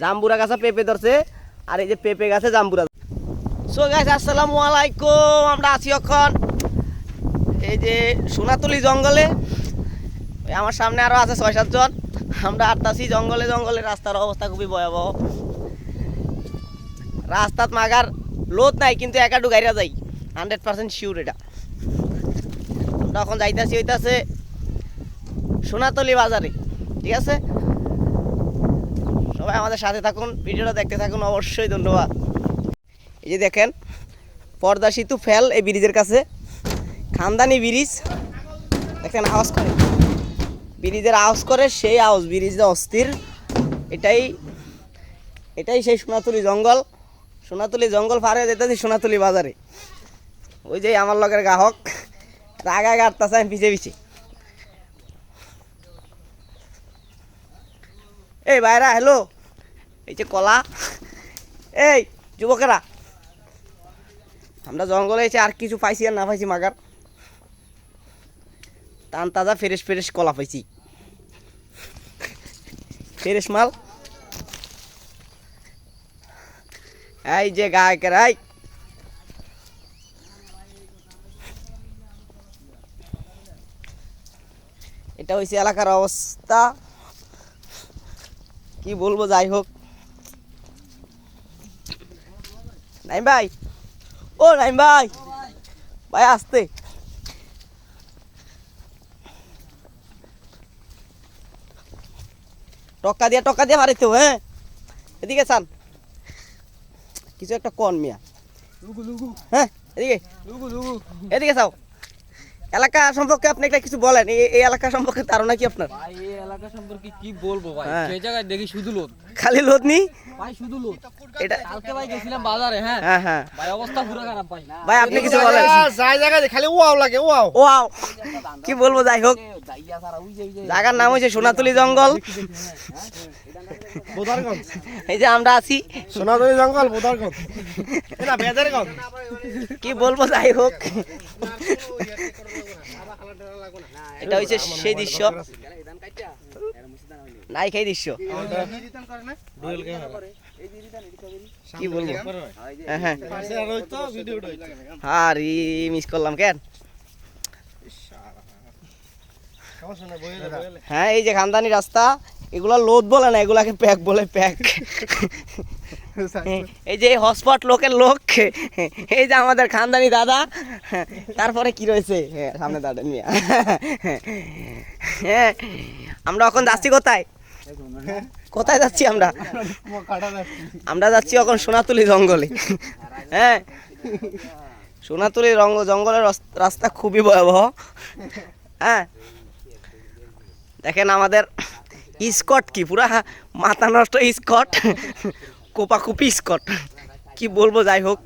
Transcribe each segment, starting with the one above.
জাম্বুরা গাছে পেঁপে ধরছে, আর এই যে পেঁপে গাছে জাম্বুরা। সো গাইস আসসালামু আলাইকুম, আমরা আছি এখন এই যে সোনাতলি জঙ্গলে। আমার সামনে আরও আছে ছয় সাতজন আমরা আটতাছি জঙ্গলে জঙ্গলে রাস্তার অবস্থা খুবই ভয়াবহ। রাস্তাত মাগার লোদ নাই, কিন্তু একা ডুগাইরা যাই। হান্ড্রেড পার্সেন্ট শিওর এটা। আমরা এখন যাইতাছি হইতাছে সোনাতলি বাজারে, ঠিক আছে? সবাই আমাদের সাথে থাকুন, ভিডিওটা দেখতে থাকুন, অবশ্যই ধন্যবাদ। এই যে দেখেন, পর্দা সেতু ফেল এই ব্রিজের কাছে। খানদানি ব্রিজ। দেখেন, আওয়াজ করে। ব্রিজের আওয়াজ করে, সেই আওয়াজ, ব্রিজে অস্থির, এটাই এটাই সেই সোনাতলি জঙ্গল। সোনাতলি জঙ্গল হয়ে যেতেছি সোনাতলি বাজারে। ওই যে আমার লগের গ্রাহক, রাগা গাড়তাছে আমি পিছে পিছে। এই ভাইরা হ্যালো এই যে কলা। এই, যুবকেরা। আমরা জঙ্গলে এসে আর কিছু পাইছি আর না পাইছি মাগার। টান তাজা ফ্রেশ ফ্রেশ কলা পাইছি। ফ্রেশ মাল। এই যে গায়কের, এই। এটা হয়েছে এলাকার অবস্থা। কি বলব, যাই হোক। নাইম ভাই। ও নাইম ভাই। ভাই আসতে। টক্কা দিয়া টক্কা দিয়া মারিতে হ্যাঁ? এদিকে চান কিছু একটা কন মিয়া। হ্যাঁ এদিকে। এদিকে চাও। এলাকা সম্পর্কে আপনি একটা কিছু বলেন এই এই এলাকা সম্পর্কে ধারণা কি আপনার? ভাই এই এলাকা সম্পর্কে কি বলব ভাই? হ্যাঁ। সেই জায়গায় দেখি শুধু লোক? খালি লোদনি ভাই শুধু লোক। এটা কালকে ভাই গেছিলাম বাজারে হ্যাঁ। হ্যাঁ হ্যাঁ। ভাই অবস্থা পুরো খারাপ ভাই ভাই আপনি কিছু বলেন। যাই জায়গায় খালি ওয়াও লাগে ওয়াও। ও কি বলব যাই হোক। যাইয়া সারা ওই যে ওই যে জায়গার নাম হচ্ছে সোনাতুলি জঙ্গল। বোদারগঞ্জ এই যে আমরা আছি। সোনাদরি জঙ্গল বোদারগঞ্জ এটা বেজারগঞ্জ। কি বলব যাই হোক। এটা হচ্ছে সেই দৃশ্য। নাই খাই দৃশ্য। কি বলব? হ্যাঁ। হ্যাঁ মিস করলাম কেন? হ্যাঁ এই যে খানদানি রাস্তা এগুলা লোদ বলে না এগুলাকে প্যাক বলে প্যাক। এই যে হটস্পট লোকের লোক এই যে আমাদের খানদানি দাদা তারপরে কি রয়েছে? হ্যাঁ, সামনে দাদা নিয়ে হ্যাঁ আমরা এখন যাচ্ছি কোথায়? কোথায় যাচ্ছি আমরা? আমরা যাচ্ছি এখন সোনাতুলি জঙ্গলে। হ্যাঁ সোনাতুলি রঙ্গ জঙ্গলের রাস্তা খুবই ভয়াবহ। হ্যাঁ দেখেন আমাদের স্কট কি, পুরা মাথা নষ্ট স্কট, কোপাকুপি স্কট। কি বলব, যাই হোক।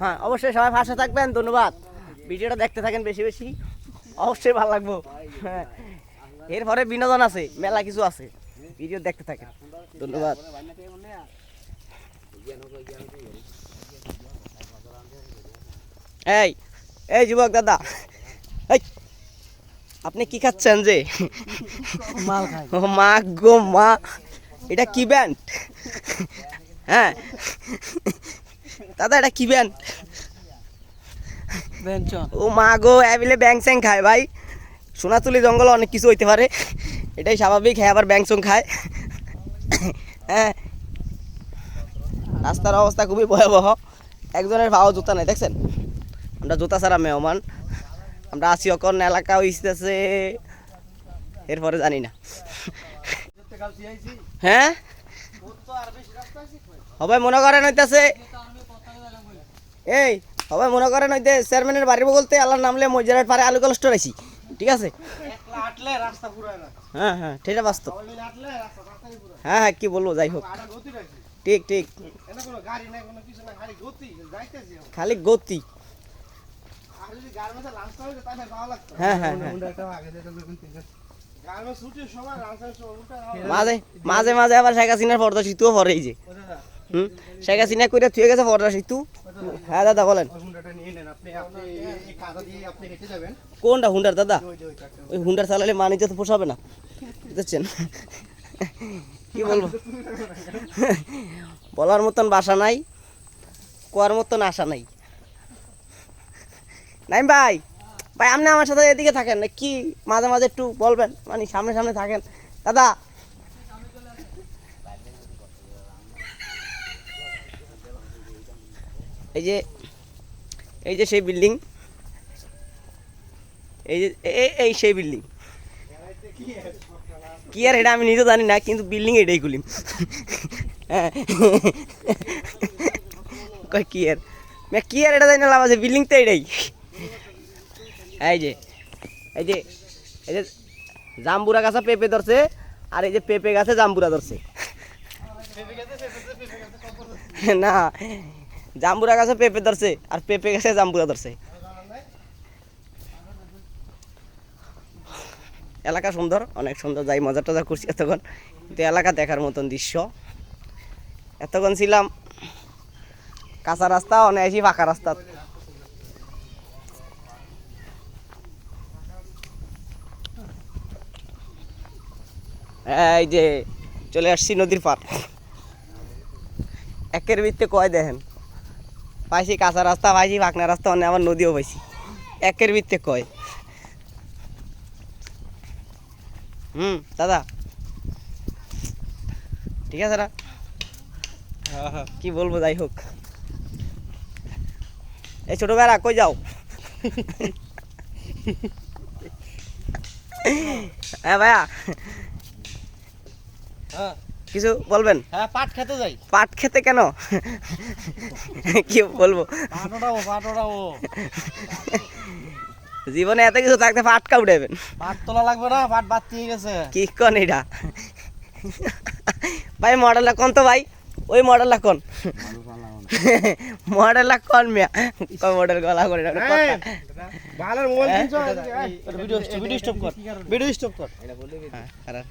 হ্যাঁ অবশ্যই সবাই ভাষা থাকবেন, ধন্যবাদ। ভিডিওটা দেখতে থাকেন বেশি বেশি, অবশ্যই ভালো লাগবো। হ্যাঁ এরপরে বিনোদন আছে, মেলা কিছু আছে, ভিডিও দেখতে থাকেন। ধন্যবাদ। এই এই যুবক দাদা। এই আপনি কি খাচ্ছেন যে? মাল খাই। ও মা গো মা এটা কি ব্যান্ড? হ্যাঁ। দাদা এটা কি ব্যান্ড? ও মা গো অ্যাবিলে ব্যাং স্যাং খায় ভাই। সোনাতুলি জঙ্গলে অনেক কিছু হইতে পারে। এটাই স্বাভাবিক হ্যাঁ আবার ব্যাং স্যাং খায়। হ্যাঁ। রাস্তার অবস্থা খুবই ভয়াবহ। একজনের ভাও জুতা নাই দেখছেন? আমরা জুতা ছাড়া মেহমান। আমরা আছি অকন এলাকা হইতেছে। এরপরে জানি না। হ্যাঁ? সবাই মনে করেন হইতেছে। এই, সবাই মনে করেন হইতে চেয়ারম্যানের বাড়ি বলতে আল্লাহর নামলে মজারের পারে আলু কল স্টোর ঠিক আছে? হ্যাঁ হ্যাঁ রাস্তাই পুরো হ্যাঁ হ্যাঁ কি বলব, যাই হোক। ঠিক ঠিক। খালি গতি। সময় উল্টা মাঝে মাঝে মাঝে আবার শেখ হাসিনার পর্দা সিতুও পরে যে। হুম? শেখ হাসিনা কইরা থুয়ে গেছে পর্দা সিতু হ্যাঁ দাদা, বলেন। কোনটা হুন্ডার, দাদা? ওই হুন্ডার চালালে মানিজ্য তো পোষাবে না। বুঝছেন? কি বলব? বলার মতন বাসা নাই, কোয়ার মতন আশা নাই। নাই ভাই ভাই, আপনি আমার সাথে এদিকে থাকেন, না কি মাঝে মাঝে একটু বলবেন মানে সামনে সামনে থাকেন। দাদা। এই যে এই যে সেই বিল্ডিং। এই যে এই- সেই বিল্ডিং। কি আর এটা আমি নিজে জানি না, কিন্তু বিল্ডিং এটাই খুলিম হ্যাঁ। কয় কি আর? কি আর এটা জানি না বিল্ডিং তো এটাই। এই যে এই যে এই যে জাম্বুরা গাছে পেঁপে ধরছে, আর এই যে পেঁপে গাছে জাম্বুরা ধরছে। না, জাম্বুরা গাছে পেঁপে ধরছে, আর পেঁপে গাছে জাম্বুরা ধরছে। এলাকা সুন্দর, অনেক সুন্দর, যাই মজা টজা করছি এতক্ষণ। কিন্তু এলাকা দেখার মতন দৃশ্য। এতক্ষণ ছিলাম কাঁচা রাস্তা, অনেক ফাঁকা রাস্তা। এই যে, চলে আসছি নদীর পার একের ভিত্তে কয় দেখেন? পাইছি কাঁচা রাস্তা, পাইছি ফাঁকনা রাস্তা অনেক আবার নদীও পাইছি। একের ভিত্তে কয়? হুম, দাদা। ঠিক আছে কি বলব, যাই হোক। এই ছোট বেড়া কই যাও? হ্যাঁ ভাইয়া। কিছু বলবেন হ্যাঁ পাট খেতে যাই পাট খেতে কেন কি বলব পাট জীবনে এত কিছু থাকতে পাটকা উঠাবেন পাট তোলা লাগবে না পাট বাতিয়ে গেছে কি কন এটা ভাই মডেলটা কোন তো ভাই ওই মডেলটা কোন মডেলটা কোন মিয়া কয় মডেল গলা করে ভালো মোবাইল কিনছো ভিডিও ভিডিও স্টপ কর ভিডিও স্টপ কর হ্যাঁ, খারাপ।